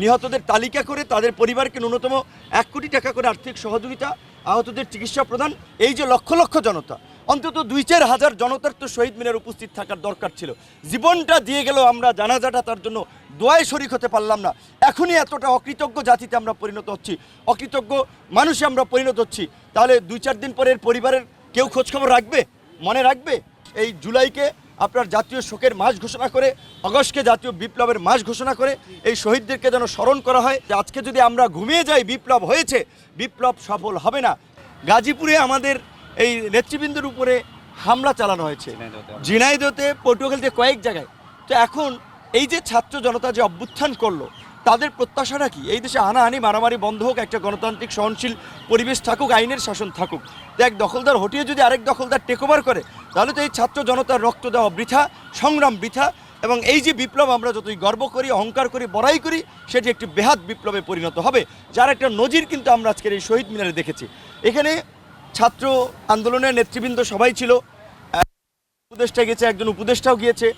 নিহতদের তালিকা করে তাদের পরিবারকে ন্যূনতম এক কোটি টাকা করে আর্থিক সহযোগিতা, আহতদের চিকিৎসা প্রদান, এই যে লক্ষ লক্ষ জনতা, অন্তত দুই চার হাজার জনতার তো শহীদ মিনার উপস্থিত থাকার দরকার ছিল। জীবনটা দিয়ে গেলেও আমরা জানাজাটা তার জন্য দোয়ায় শরিক হতে পারলাম না। এখনই এতটা অকৃতজ্ঞ জাতিতে আমরা পরিণত হচ্ছি। অকৃতজ্ঞ মানুষে আমরা পরিণত হচ্ছি। তাহলে দুই চার দিন পরে এর পরিবারের কেউ খোঁজখবর রাখবে? মনে রাখবে? এই জুলাইকে আপনার জাতীয় শোকের মাস ঘোষণা করে, অগস্টকে জাতীয় বিপ্লবের মাস ঘোষণা করে, এই শহীদদেরকে যেন স্মরণ করা হয় যে আজকে যদি আমরা ঘুমিয়ে যাই, বিপ্লব হয়েছে, বিপ্লব সফল হবে না। গাজীপুরে আমাদের এই নেতৃবৃন্দের উপরে হামলা চালানো হয়েছে। ঝিনাইদতে পটুয়াখালীতে কয়েক জায়গায়। তো এখন এই যে ছাত্র জনতা যে অভ্যুত্থান করল, তাদের প্রত্যাশাটা কি? এই দেশে হানাহানি মারামারি বন্ধ হোক, একটা গণতান্ত্রিক সহনশীল পরিবেশ থাকুক, আইনের শাসন থাকুক। এক দখলদার হটিয়ে যদি আরেক দখলদার টেক ওভার করে তাহলে তো এই ছাত্র জনতার রক্ত দেওয়া বৃথা, সংগ্রাম বৃথা, এবং এই যে বিপ্লব আমরা যতই গর্ব করি, অহংকার করি, বড়াই করি, সেটি একটি বেহাত বিপ্লবে পরিণত হবে, যার একটা নজির কিন্তু আমরা আজকের এই শহীদ মিনারে দেখেছি। এখানে ছাত্র আন্দোলনের নেতৃবৃন্দ সবাই ছিল। উপদেষ্টা গেছে, একজন উপদেষ্টাও গিয়েছে।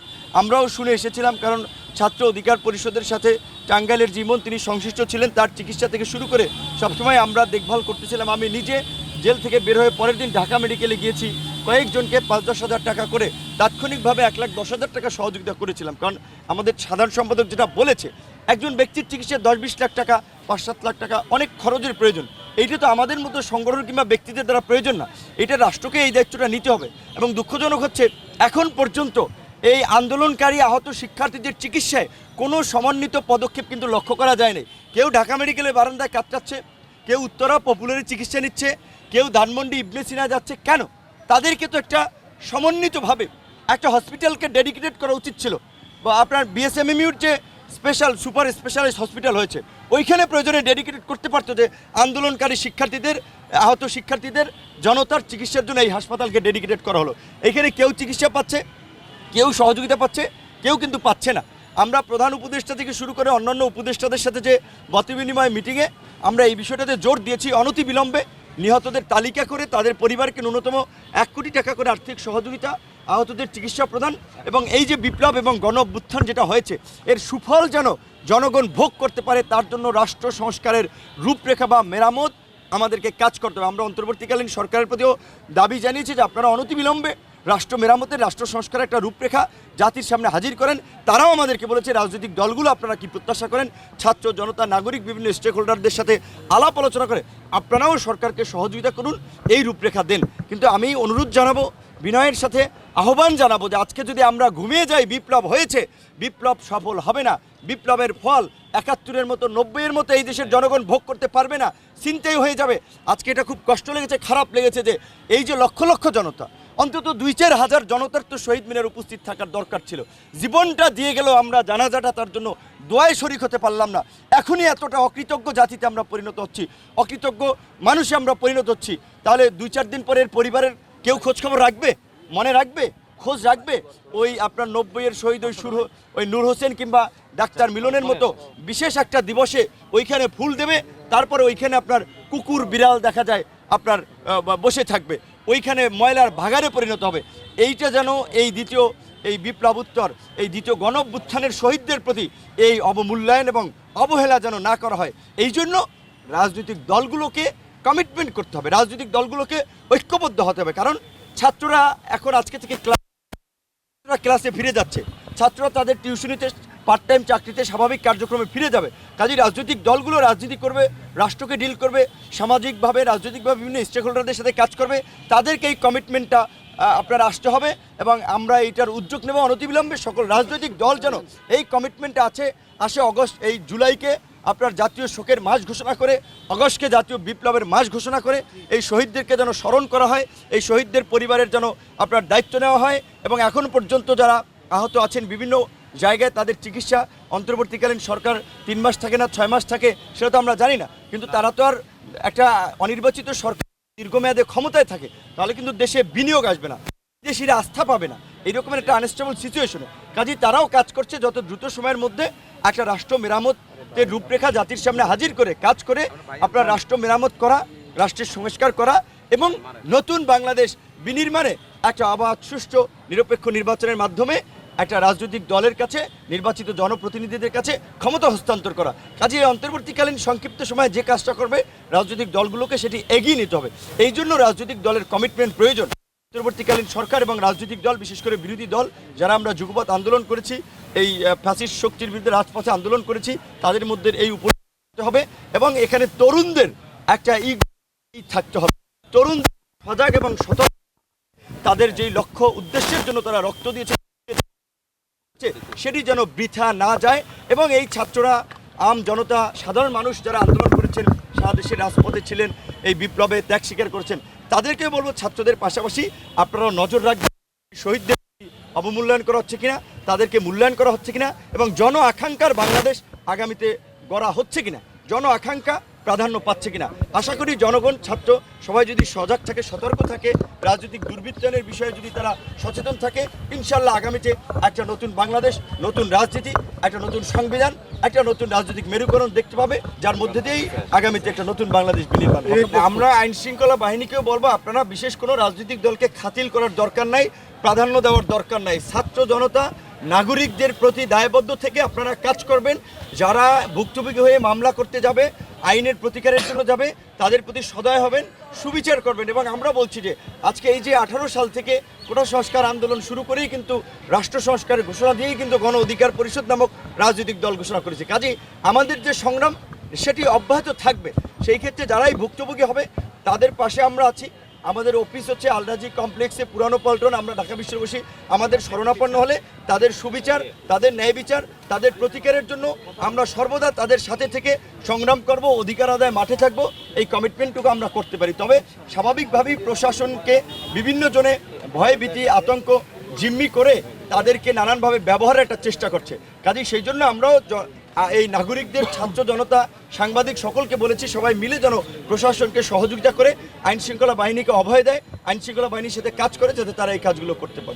আমরাও শুনে এসেছিলাম, কারণ ছাত্র অধিকার পরিষদের সাথে টাঙ্গাইলের জীবন তিনি সংশ্লিষ্ট ছিলেন, তার চিকিৎসা থেকে শুরু করে সবসময় আমরা দেখভাল করতেছিলাম। আমি নিজে জেল থেকে বের হয়ে পরের দিন ঢাকা মেডিকেলে গিয়েছি। কয়েকজনকে পাঁচ দশ হাজার টাকা করে তাৎক্ষণিকভাবে এক লাখ দশ হাজার টাকা সহযোগিতা করেছিলাম। কারণ আমাদের সাধারণ সম্পাদক যেটা বলেছে, একজন ব্যক্তির চিকিৎসায় দশ বিশ লাখ টাকা পাঁচ সাত লাখ টাকা অনেক খরচের প্রয়োজন। এইটা তো আমাদের মতো সংগঠন কিংবা ব্যক্তিদের দ্বারা প্রয়োজন না। এটা রাষ্ট্রকে এই দায়িত্বটা নিতে হবে এবং দুঃখজনক হচ্ছে, এখন পর্যন্ত এই আন্দোলনকারী আহত শিক্ষার্থীদের চিকিৎসায় কোনো সমন্বিত পদক্ষেপ কিন্তু লক্ষ্য করা যায়নি। কেউ ঢাকা মেডিকেলের বারান্দায় কাটকাচ্ছে কেউ উত্তরা পপুলারি চিকিৎসা নিচ্ছে, কেউ ধানমন্ডি ইবনে সিনা যাচ্ছে। কেন? তাদেরকে তো একটা সমন্বিতভাবে একটা হসপিটালকে ডেডিকেটেড করা উচিত ছিল। বা আপনার বিএসএমএমইউর যে স্পেশাল, সুপার স্পেশালাইজ হসপিটাল হয়েছে, ওইখানে প্রয়োজনে ডেডিকেটেড করতে পারতো যে আন্দোলনকারী শিক্ষার্থীদের, আহত শিক্ষার্থীদের জনতার চিকিৎসার জন্য এই হাসপাতালকে ডেডিকেটেড করা হলো। এখানে কেউ চিকিৎসা পাচ্ছে, কেউ সহযোগিতা পাচ্ছে, কেউ কিন্তু পাচ্ছে না। আমরা প্রধান উপদেষ্টা থেকে শুরু করে অন্যান্য উপদেষ্টাদের সাথে যে মতবিনিময় মিটিংয়ে আমরা এই বিষয়টাতে জোর দিয়েছি। অনতি বিলম্বে নিহতদের তালিকা করে তাদের পরিবারকে ন্যূনতম এক কোটি টাকা করে আর্থিক সহযোগিতা, আহতদের চিকিৎসা প্রদান এবং এই যে বিপ্লব এবং গণ যেটা হয়েছে, এর সুফল যেন জনগণ ভোগ করতে পারে তার জন্য রাষ্ট্র সংস্কারের রূপরেখা বা মেরামত আমাদেরকে কাজ করতে হবে। আমরা অন্তর্বর্তীকালীন সরকারের প্রতিও দাবি জানিয়েছি যে আপনারা অনতিবিলম্বে রাষ্ট্র মেরামতের, রাষ্ট্র সংস্কারের একটা রূপরেখা জাতির সামনে হাজির করেন। তারাও আমাদেরকে বলেছে, রাজনৈতিক দলগুলো আপনারা কি প্রত্যাশা করেন? ছাত্র, জনতা, নাগরিক, বিভিন্ন স্টেক হোল্ডারদের সাথে আলাপ আলোচনা করে আপনারাও সরকারকে সহযোগিতা করুন, এই রূপরেখা দেন। কিন্তু আমি অনুরোধ জানাব, বিনয়ের সাথে আহ্বান জানাব যে আজকে যদি আমরা ঘুমিয়ে যাই, বিপ্লব হয়েছে, বিপ্লব সফল হবে না, বিপ্লবের ফল একাত্তরের মতো, নব্বইয়ের মতো এই দেশের জনগণ ভোগ করতে পারবে না, চিন্তাই হয়ে যাবে। আজকে এটা খুব কষ্ট লেগেছে, খারাপ লেগেছে যে এই যে লক্ষ লক্ষ জনতা অন্তত দুই চার হাজার জনতার তো শহীদ মিনার উপস্থিত থাকার দরকার ছিল। জীবনটা দিয়ে গেলেও আমরা, জানাজাটা তার জন্য দোয়ায় শরিক হতে পারলাম না। এখনই এতটা অকৃতজ্ঞ জাতিতে আমরা পরিণত হচ্ছি। অকৃতজ্ঞ মানুষে আমরা পরিণত হচ্ছি। তাহলে দুই চার দিন পরে এর পরিবারের কেউ খোঁজখবর রাখবে? মনে রাখবে? খোঁজ রাখবে? ওই আপনার নব্বইয়ের শহীদ, ওই সুর, ওই নূর হোসেন কিংবা ডাক্তার মিলনের মতো বিশেষ একটা দিবসে ওইখানে ফুল দেবে। তারপরে ওইখানে আপনার কুকুর, বিড়াল দেখা যায়, আপনার বসে থাকবে। ওইখানে ময়লার ভাগারে পরিণত হবে। এইটা যেন এই দ্বিতীয়, এই বিপ্লব উত্তর এই দ্বিতীয় গণভ্যুত্থানের শহীদদের প্রতি এই অবমূল্যায়ন এবং অবহেলা যেন না করা হয়, এই জন্য রাজনৈতিক দলগুলোকে কমিটমেন্ট করতে হবে। রাজনৈতিক দলগুলোকে ঐক্যবদ্ধ হতে হবে। কারণ ছাত্ররা এখন আজকে থেকে ক্লাস ক্লাসে ফিরে যাচ্ছে। ছাত্ররা তাদের টিউশনিতে পার্ট টাইম চাকরিতে স্বাভাবিক কার্যক্রমে ফিরে যাবে। কাজে রাজনৈতিক দলগুলো রাজনীতি করবে, রাষ্ট্রকে ডিল করবে, সামাজিকভাবে, রাজনৈতিকভাবে বিভিন্ন স্টেক হোল্ডারদের সাথে কাজ করবে, তাদেরকে এই কমিটমেন্টটা আপনার আসতে হবে এবং আমরা এইটার উদ্যোগ নেব অনতিবিলম্বে। সকল রাজনৈতিক দল যেন এই কমিটমেন্টটা আছে, আসে অগস্ট, এই জুলাইকে আপনার জাতীয় শোকের মাস ঘোষণা করে, অগস্টকে জাতীয় বিপ্লবের মাস ঘোষণা করে, এই শহীদদেরকে যেন স্মরণ করা হয়, এই শহীদদের পরিবারের যেন আপনার দায়িত্ব নেওয়া হয় এবং এখন পর্যন্ত যারা আহত আছেন বিভিন্ন জায়গায় তাদের চিকিৎসা অন্তর্বর্তীকালীন সরকার তিন মাস থাকে না, ছয় মাস থাকে, সেটা তো আমরা জানি না। কিন্তু তারা তো আর একটা অনির্বাচিত সরকার দীর্ঘমেয়াদে ক্ষমতায় থাকে, তাহলে কিন্তু দেশে বিনিয়োগ আসবে না, বিদেশিরা আস্থা পাবে না। এই রকমের একটা আনস্টেবল সিচুয়েশনে কাজেই তারাও কাজ করছে যত দ্রুত সময়ের মধ্যে একটা রাষ্ট্র মেরামতের রূপরেখা জাতির সামনে হাজির করে, কাজ করে আপনার রাষ্ট্র মেরামত করা, রাষ্ট্রের সংস্কার করা এবং নতুন বাংলাদেশ বিনির্মাণে একটা অবাধ সুষ্ঠু নিরপেক্ষ নির্বাচনের মাধ্যমে একটা রাজনৈতিক দলের কাছে, নির্বাচিত জনপ্রতিনিধিদের কাছে ক্ষমতা হস্তান্তর করা। কাজে এই অন্তর্বর্তীকালীন সংক্ষিপ্ত সময়ে যে কাজটা করবে রাজনৈতিক দলগুলোকে সেটি এগিয়ে নিতে হবে। এই জন্য রাজনৈতিক দলের কমিটমেন্ট প্রয়োজন। অন্তর্বর্তীকালীন সরকার এবং রাজনৈতিক দল, বিশেষ করে বিরোধী দল, যারা আমরা যুগপৎ আন্দোলন করেছি, এই ফ্যাসিস্ট শক্তির বিরুদ্ধে রাজপথে আন্দোলন করেছি, তাদের মধ্যে এই উপ হবে এবং এখানে তরুণদের একটা ই থাকতে হবে। তরুণ সজাগ এবং সতর্ক। তাদের যেই লক্ষ্য, উদ্দেশ্যের জন্য তারা রক্ত দিয়েছে সেটি যেন বৃথা না যায় এবং এই ছাত্ররা, আম জনতা, সাধারণ মানুষ যারা আন্দোলন করেছেন, সারা দেশের রাজপথে ছিলেন, এই বিপ্লবে ত্যাগ স্বীকার করেছেন, তাদেরকে বলব ছাত্রদের পাশাপাশি আপনারা নজর রাখবেন, শহীদদের অবমূল্যায়ন করা হচ্ছে কিনা, তাদেরকে মূল্যায়ন করা হচ্ছে কিনা এবং জন আকাঙ্ক্ষার বাংলাদেশ আগামীতে গড়া হচ্ছে কিনা। জন আকাঙ্ক্ষা প্রাধান্য পাচ্ছে কিনা আশা করি জনগণ, ছাত্র সবাই যদি সজাগ থাকে, সতর্ক থাকে, রাজনৈতিক দুর্বৃত্তায়নের বিষয়ে যদি তারা সচেতন থাকে ইনশাল্লাহ আগামীতে একটা নতুন বাংলাদেশ, নতুন রাজনীতি, একটা নতুন সংবিধান, একটা নতুন রাজনৈতিক মেরুকরণ দেখতে পাবে, যার মধ্যে দিয়েই আগামীতে একটা নতুন বাংলাদেশ বিনির্মাণ। আমরা আইন শৃঙ্খলা বাহিনীকেও বলব, আপনারা বিশেষ কোনো রাজনৈতিক দলকে খাতিল করার দরকার নাই, প্রাধান্য দেওয়ার দরকার নাই ছাত্র জনতা নাগরিকদের প্রতি দায়বদ্ধ থেকে আপনারা কাজ করবেন। যারা ভুক্তভোগী হয়ে মামলা করতে যাবে, আইনের প্রতিকারের জন্য যাবে, তাদের প্রতি সদয় হবেন, সুবিচার করবেন এবং আমরা বলছি যে, আজকে এই যে আঠারো সাল থেকে কোটা সংস্কার আন্দোলন শুরু করেই কিন্তু রাষ্ট্র সংস্কারের ঘোষণা দিয়েই কিন্তু গণ অধিকার পরিষদ নামক রাজনৈতিক দল ঘোষণা করেছে। কাজে আমাদের যে সংগ্রাম, সেটি অব্যাহত থাকবে। সেই ক্ষেত্রে যারাই ভুক্তভোগী হবে, তাদের পাশে আমরা আছি। আমাদের অফিস হচ্ছে আলরাজি কমপ্লেক্সে পুরানো পল্টন, আমরা ঢাকা বিশ্ববাসী। আমাদের শরণাপন্ন হলে তাদের সুবিচার, তাদের ন্যায় বিচার, তাদের প্রতিকারের জন্য আমরা সর্বদা তাদের সাথে থেকে সংগ্রাম করব, অধিকার আদায় মাঠে থাকব। এই কমিটমেন্টটুকু আমরা করতে পারি। তবে স্বাভাবিকভাবেই প্রশাসনকে বিভিন্ন জনে ভয়, ভীতি, আতঙ্ক, জিম্মি করে তাদেরকে নানানভাবে ব্যবহারের একটা চেষ্টা করছে। কাজেই সেই জন্য আমরাও এই নাগরিকদের ছাত্র জনতা, সাংবাদিক সকলকে বলেছি, সবাই মিলে যেন প্রশাসনকে সহযোগিতা করে, আইনশৃঙ্খলা বাহিনীকে অভয় দেয়, আইনশৃঙ্খলা বাহিনীর সাথে কাজ করে যাতে তারা এই কাজগুলো করতে পারে।